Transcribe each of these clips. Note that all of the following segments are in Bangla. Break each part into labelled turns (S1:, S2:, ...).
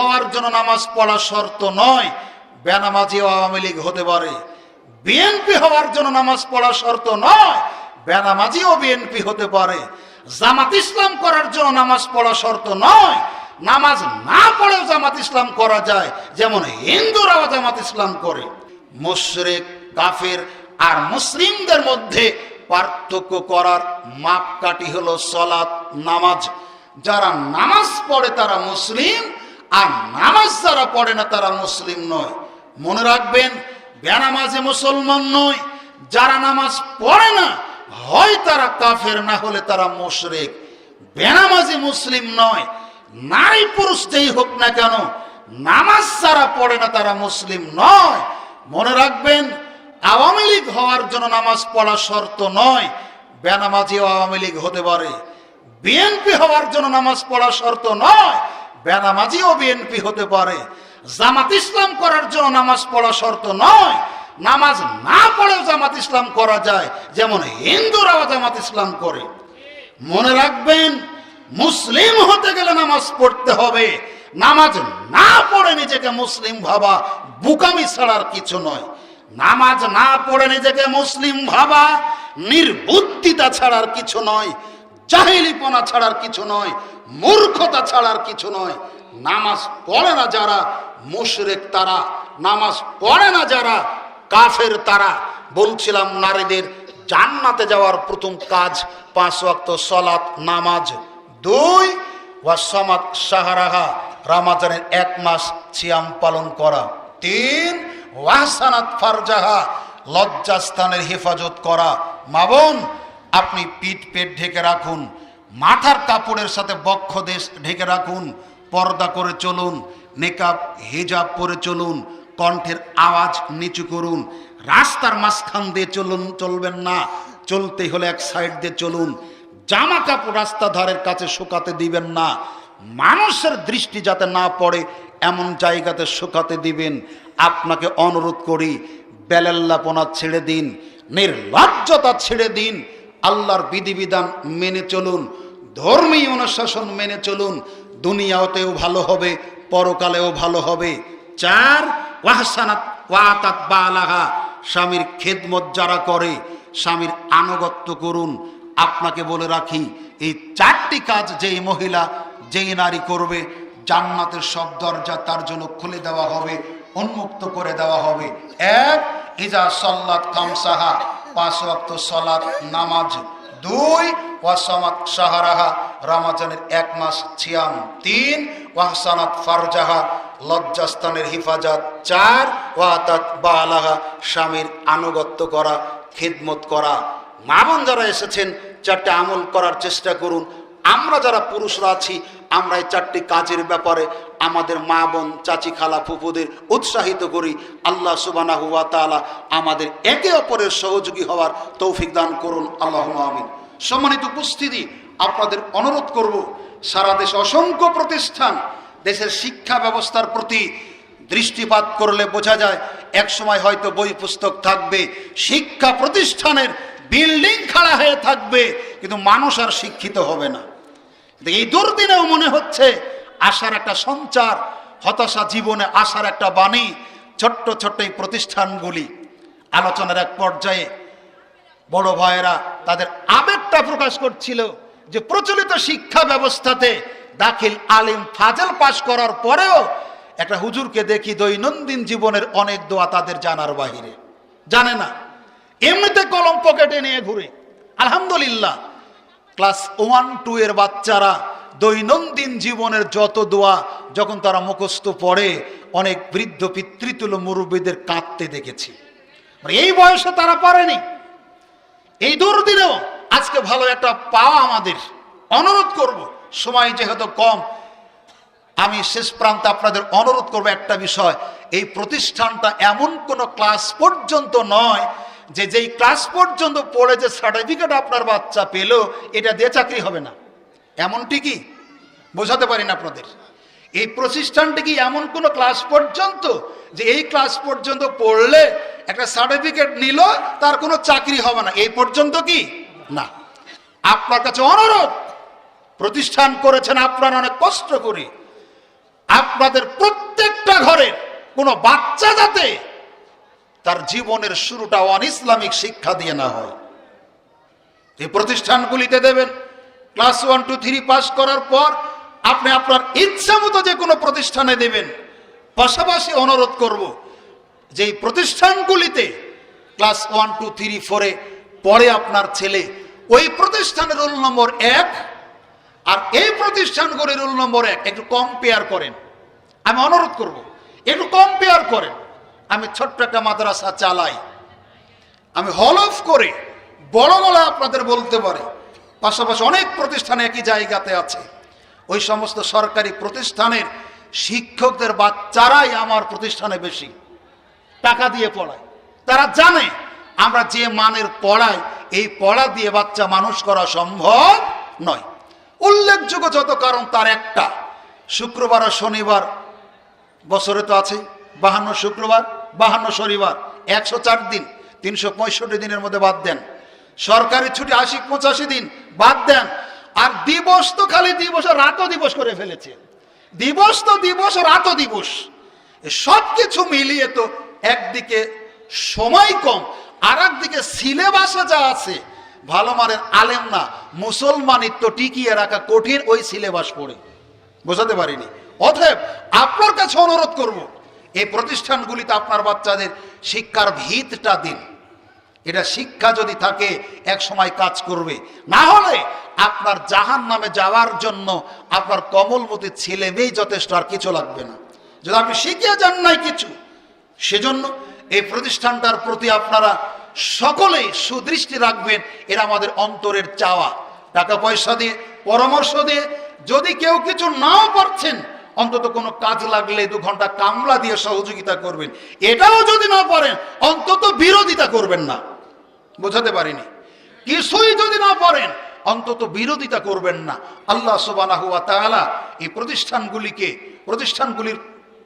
S1: হওয়ার জন্য নামাজ পড়া শর্ত নয় বেনামাজিও আওয়ামী লীগ হতে পারে। বিএনপি হওয়ার জন্য নামাজ পড়া শর্ত নয় বেনামাজিও বিএনপি হতে পারে। জামাত ইসলাম করার জন্য নামাজ পড়া শর্ত নয়, নামাজ না পড়েও জামাত ইসলাম করা যায়, যেমন হিন্দুরাও জামাত ইসলাম করে। মুশরিক, কাফের আর মুসলিমদের মধ্যে পার্থক্য করার মাপকাঠি হলো সলাৎ নামাজ। যারা নামাজ পড়ে তারা মুসলিম আর নামাজ যারা পড়ে না তারা মুসলিম নয়। মনে রাখবেন, বেনামাজে মুসলমান নয়। যারা নামাজ পড়ে না, হয় তারা কাফের, না হলে তারা মুশরিক। বেনামাজি মুসলিম নয়। নারী পুরুষ যেই হোক না কেন, নামাজ যারা পড়ে না তারা মুসলিম নয়। মনে রাখবেন, আওয়ামী লীগ হওয়ার জন্য নামাজ পড়া শর্ত নয়। বেনামাজিও আওয়ামী লীগ হতে পারে। বিএনপি হওয়ার জন্য নামাজ পড়া শর্ত নয়। বেনামাজিও বিএনপি হতে পারে। জামাত ইসলাম করার জন্য নামাজ পড়া শর্ত নয়। নামাজ না পড়েও জামাত ইসলাম করা যায়, যেমন হিন্দুরাও জামাত ইসলাম করে। মনে রাখবেন, মুসলিম হতে গেলে নামাজ পড়তে হবে। নামাজ না পড়ে নিজেকে মুসলিম ভাবা বুকামি ছাড়ার কিছু নয়। নামাজ না পড়ে নিজেকে মুসলিম ভাবা নির্বুদ্ধিতা ছাড়ার কিছু নয়। জাহিলিপনা ছাড়ার কিছু নয়, মূর্খতা ছাড়ার কিছু নয়। নামাজ পড়ে না যারা, মুশরেক তারা। নামাজ পড়ে না যারা, কাফের তারা। বলছিলাম নারীদের জান্নাতে যাওয়ার প্রথম কাজ পাঁচ ওয়াক্ত সলাত, নামাজ। দুই ওয়াসমাত সাহারাহা রামাজানের এক মাস ছিয়াম পালন করা। তিন ওয়াসানাত ফারজাহা, লজ্জাস্থানের হেফাজত করা। মাবন আপনি পিঠ পেট ঢেকে রাখুন, মাথার কাপড়ের সাথে বক্ষ দেশ ঢেকে রাখুন, পর্দা করে চলুন, মেকআপ, হেজাব পরে চলুন, কণ্ঠের আওয়াজ নিচু করুন, রাস্তার মাঝখান দিয়ে চলুন, চলবেন না, চলতে হলে এক সাইড দিয়ে চলুন, জামা কাপড় রাস্তা ধারের কাছে শুকাতে দিবেন না, মানুষের দৃষ্টি যাতে না পড়ে, এমন জায়গাতে শুকাতে দিবেন। আপনাকে অনুরোধ করি, বেলাল্লাপনা ছেড়ে দিন, নির্লজ্জতা ছেড়ে দিন আল্লাহর বিধিবিধান মেনে চলুন, ধর্মীয় অনুশাসন মেনে চলুন, দুনিয়াতেও ভালো হবে, পরকালেও ভালো হবে। চার, ওয়াহসানাত ওয়াতাত বালাহা, স্বামীর খেদমত যারা করে, স্বামীর আনুগত্য করুন। আপনাকে বলে রাখি, এই চারটি কাজ যেই মহিলা, যেই নারী করবে, জান্নাতের সব দরজা তার জন্য খুলে দেওয়া হবে, উন্মুক্ত করে দেওয়া হবে। এক, ইজা সল্লাত খামসাহা পাঁচ ওয়াক্ত সলাদ নামাজ, দুই, ওয়াসমাত সাহারাহা রামাজানের এক মাস ছিয়াম, তিন, ওয়াহসানাত ফারজাহা লজ্জাস্তানের হিফাজত, চার, ওয়াতাত বালাহা, স্বামীর আনুগত্য করা, খিদমত করা। মা বোন যারা এসেছেন, চারটে আমল করার চেষ্টা করুন আমরা যারা পুরুষরা আছি, আমরা এই চারটি কাজের ব্যাপারে আমাদের মা বোন, চাচি খালা ফুপুদের উৎসাহিত করি। আল্লাহ সুবানা হুয়া তালা আমাদের একে অপরের সহযোগী হওয়ার তৌফিক দান করুন। আল্লাহ আমিন। সম্মানিত উপস্থিতি, আপনাদের অনুরোধ করব, সারা দেশে অসংখ্য প্রতিষ্ঠান দেশের শিক্ষা ব্যবস্থার প্রতি দৃষ্টিপাত করলে বোঝা যায়, এক সময় হয়তো বই পুস্তক থাকবে, শিক্ষা প্রতিষ্ঠানের বিল্ডিং খাড়া হয়ে থাকবে, কিন্তু মানুষ আর শিক্ষিত হবে না। এই দুর্দিনেও মনে হচ্ছে আশার একটা সঞ্চার, হতাশা জীবনে আশার একটা বাণী, ছোট্ট ছোট্ট এই প্রতিষ্ঠানগুলি আলোচনার এক পর্যায়ে বড় ভাইয়েরা তাদের আবেগটা প্রকাশ করছিল যে প্রচলিত শিক্ষা ব্যবস্থাতে দাখিল আলিম ফাজেল পাশ করার পরেও একটা হুজুরকে দেখি দৈনন্দিন জীবনের অনেক দোয়া তাদের জানার বাহিরে। জানে না। এমনিতে কলম পকেটে নিয়ে ঘুরে। আলহামদুলিল্লাহ। ক্লাস ওয়ান, টু এর বাচ্চারা দৈনন্দিন জীবনের যত দোয়া যখন তারা মুখস্থ পড়ে, অনেক বৃদ্ধ পিতৃতুল মুরব্বীদের কাঁদতে দেখেছি। মানে এই বয়সে তারা পারেনি। এই দুর্দিনেও আজকে ভালো একটা পাওয়া আমাদের। অনুরোধ করব, সময় যেহেতু কম, আমি শেষ প্রান্তে আপনাদের অনুরোধ করব একটা বিষয়। এই প্রতিষ্ঠানটা এমন কোনো ক্লাস পর্যন্ত নয় যে যেই ক্লাস পর্যন্ত পড়ে যে সার্টিফিকেট আপনার বাচ্চা পেল, এটা দিয়ে চাকরি হবে না। এমনটি কি? বোঝাতে পারি না আপনাদের। এই প্রতিষ্ঠানটি কি এমন কোনো ক্লাস পর্যন্ত যে এই ক্লাস পর্যন্ত পড়লে একটা সার্টিফিকেট নিল, তার কোনো চাকরি হবে না? এই পর্যন্ত কি? না। আপনার কাছে অনুরোধ, প্রতিষ্ঠান করেছেন আপনার অনেক কষ্ট করে। আপনাদের প্রত্যেকটা ঘরের কোনো বাচ্চা যাতে তার জীবনের শুরুটা অন ইসলামিক শিক্ষা দিয়ে না হয়। এই প্রতিষ্ঠানগুলিতে দেবেন, class one, two, three pass করার পর আপনি আপনার ইচ্ছা মতো যে কোনো প্রতিষ্ঠানে দেবেন। পাশাপাশি অনুরোধ করব, যে প্রতিষ্ঠানগুলিতে ক্লাস ওয়ান, টু, থ্রি, ফোরে পরে আপনার ছেলে, ওই প্রতিষ্ঠানের রোল নম্বর এক, আর এই প্রতিষ্ঠানগুলির রোল নম্বর এক, একটু কম্পেয়ার করেন। আমি অনুরোধ করব, একটু কম্পেয়ার করেন। আমি ছোট্ট একটা মাদ্রাসা চালাই। আমি হল অফ করে বড় গলা আপনাদের বলতে পারি। পাশাপাশি অনেক প্রতিষ্ঠান একই জায়গাতে আছে। ওই সমস্ত সরকারি প্রতিষ্ঠানের শিক্ষকদের বাচ্চারাই আমার প্রতিষ্ঠানে বেশি। টাকা দিয়ে পড়ায়। তারা জানে আমরা যে মানের পড়াই এই পড়া দিয়ে বাচ্চা মানুষ করা সম্ভব নয়। উল্লেখযোগ্য যত কারণ তার একটা, শুক্রবার আর শনিবার বছরে তো আছে, বাহান্ন শুক্রবার। বাহান্ন শনিবার, একশো চার দিন, তিনশো পঁয়ষট্টি দিনের মধ্যে বাদ দেন। সরকারি ছুটি আশি পঁচাশি দিন, বাদ দেন। আর দিবস তো খালি দিবস, রাতও দিবস করে ফেলেছে। দিবস তো দিবস, রাতও দিবস। সব কিছু মিলিয়ে তো একদিকে সময় কম আর একদিকে সিলেবাসে যা আছে, ভালো মানের আলেম না মুসলমানিত্ব টিকিয়ে রাখা কঠিন ওই সিলেবাস পড়ে। বোঝাতে পারিনি। অতএব আপনার কাছে অনুরোধ করব এই প্রতিষ্ঠানগুলিতে আপনার বাচ্চাদের শিক্ষার ভিতটা দিন। এটা শিক্ষা যদি থাকে, এক সময় কাজ করবে। না হলে আপনার জাহান নামে যাওয়ার জন্য আপনার কমলমতি ছেলে মেয়ে যথেষ্ট আর কিছু লাগবে না। যদি আপনি শিখিয়ে যান নাই কিছু, সেজন্য এই প্রতিষ্ঠানটার প্রতি আপনারা সকলেই সুদৃষ্টি রাখবেন। এরা আমাদের অন্তরের চাওয়া। টাকা পয়সা দিয়ে, পরামর্শ দিয়ে যদি কেউ কিছু নাও পারছেন অন্তত কোনো কাজ লাগলে দু ঘণ্টা কামলা দিয়ে সহযোগিতা করবেন। এটাও যদি না পারেন, অন্তত বিরোধিতা করবেন না। বোঝাতে পারিনি? কিছুই যদি না পারেন, অন্তত বিরোধিতা করবেন না। আল্লাহ সুবানাহু ওয়া তাআলা এই প্রতিষ্ঠানগুলিকে, প্রতিষ্ঠানগুলির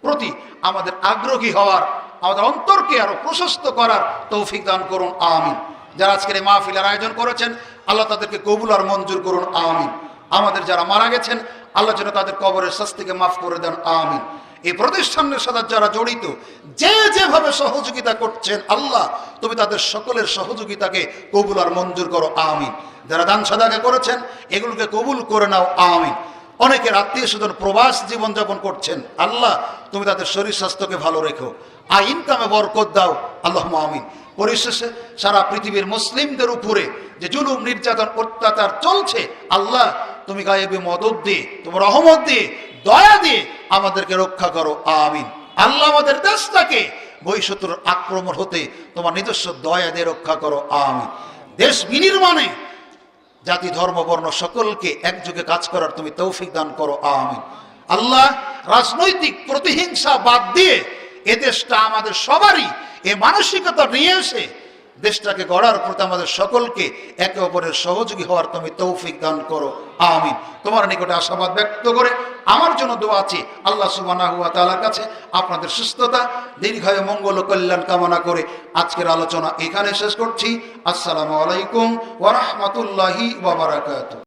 S1: প্রতি আমাদের আগ্রহী হওয়ার, আমাদের অন্তরকে আরও প্রশস্ত করার তৌফিক দান করুন, আমিন। যারা আজকের এই মাহফিলের আয়োজন করেছেন, আল্লাহ তাদেরকে কবুল আর মঞ্জুর করুন, আমিন। আমাদের যারা মারা গেছেন, আল্লাহ যেন তাদের কবরের শাস্তিকে মাফ করে দেন, আমিন। এই প্রতিষ্ঠানের সাথে যারা জড়িত, যে যেভাবে সহযোগিতা করছেন, আল্লাহ, তুমি তাদের সকলের সহযোগিতাকে কবুল আর মঞ্জুর করো, আমিন। যারা দান সাদাকে করেছেন, এগুলোকে কবুল করে নাও, আমিন। অনেকের আত্মীয় স্বজন প্রবাস জীবনযাপন করছেন, আল্লাহ, তুমি তাদের শরীর স্বাস্থ্যকে ভালো রেখো। আ ইনকামে বরকত দাও আল্লাহ আমিন। পরিশেষে সারা পৃথিবীর মুসলিমদের উপরে যে জুলুম, নির্যাতন, অত্যাচার চলছে, আল্লাহ তুমি গায়েবে মদত দিয়ে তোমার রহমত দিয়ে দয়া দিয়ে আমাদেরকে রক্ষা করো, আমিন। আল্লাহ আমাদের দেশটাকে বৈশত্রুর আক্রমণ হতে তোমার নিজস্ব দয়া দিয়ে রক্ষা করো, আমিন। দেশ বিনির্মাণে জাতি, ধর্ম, বর্ণ, সকলকে একযোগে কাজ করার তুমি তৌফিক দান করো, আমিন। আল্লাহ রাজনৈতিক প্রতিহিংসা বাদ দিয়ে এ দেশটা আমাদের সবারই এ মানসিকতা নিয়ে এসে দেশটাকে গড়ার প্রতি আমাদের সকলকে একে অপরের সহযোগী হওয়ার তুমি তৌফিক দান করো। আমিন। তোমার নিকটে আশাবাদ ব্যক্ত করে আমার জন্য দোয়া আছে আল্লাহ সুবানা ওয়া তাআলার কাছে। আপনাদের সুস্থতা, দীর্ঘায় মঙ্গল কল্যাণ কামনা করে আজকের আলোচনা এখানে শেষ করছি। আসসালামু আলাইকুম ওরহমতুল্লাহি বারাকাতুহু।